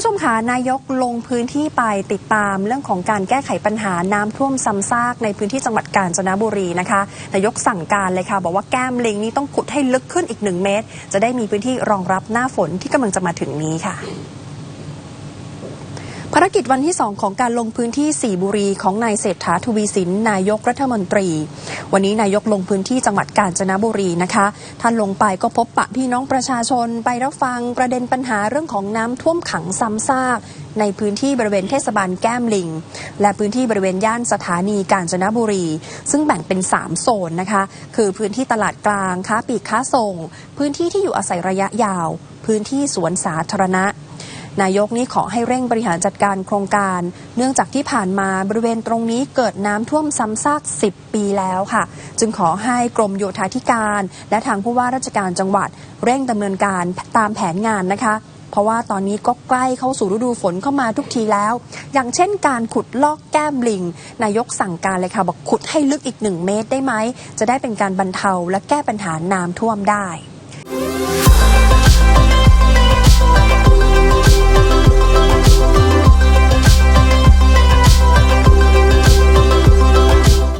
ผู้ชมคะนายกลงพื้นที่ไปติดตามเรื่องของการแก้ไขปัญหาน้ำท่วมซ้ำซากในพื้นที่จังหวัดกาญจนบุรีนะคะนายกสั่งการเลยค่ะ บอกว่าแก้มลิงนี้ต้องขุดให้ลึกขึ้นอีกหนึ่งเมตร จะได้มีพื้นที่รองรับหน้าฝนที่กำลังจะมาถึงนี้ค่ะ ภารกิจวันที่ 2 ของการลงพื้นที่ 4 บุรีของนายเศรษฐาทวีสินนายกรัฐมนตรี วันนี้นายกลงพื้นที่จังหวัดกาญจนบุรีนะคะ ท่านลงไปก็พบปะพี่น้องประชาชนไปรับฟังประเด็นปัญหาเรื่องของน้ำท่วมขังซ้ำซาก ในพื้นที่บริเวณเทศบาลแก้มลิง และพื้นที่บริเวณย่านสถานีกาญจนบุรี ซึ่งแบ่งเป็น 3 โซนนะคะ คือพื้นที่ตลาดกลางค้าปลีกค้าส่ง พื้นที่ที่อยู่อาศัยระยะยาว พื้นที่สวนสาธารณะ นายกนี้ขอให้เร่งบริหารจัดการโครงการ เนื่องจากที่ผ่านมาบริเวณตรงนี้เกิดน้ำท่วมซ้ำซาก 10 ปีแล้วค่ะ จึงขอให้กรมโยธาธิการ และทางผู้ว่าราชการจังหวัด เร่งดำเนินการตามแผนงานนะคะเพราะว่าตอนนี้ก็ใกล้เข้าสู่ฤดูฝนเข้ามาทุกทีแล้ว อย่างเช่นการขุดลอกแก้มลิง นายกสั่งการเลยค่ะ บอกขุดให้ลึกอีกหนึ่งเมตรได้ไหม จะได้เป็นการบรรเทาและแก้ปัญหาน้ำท่วมได้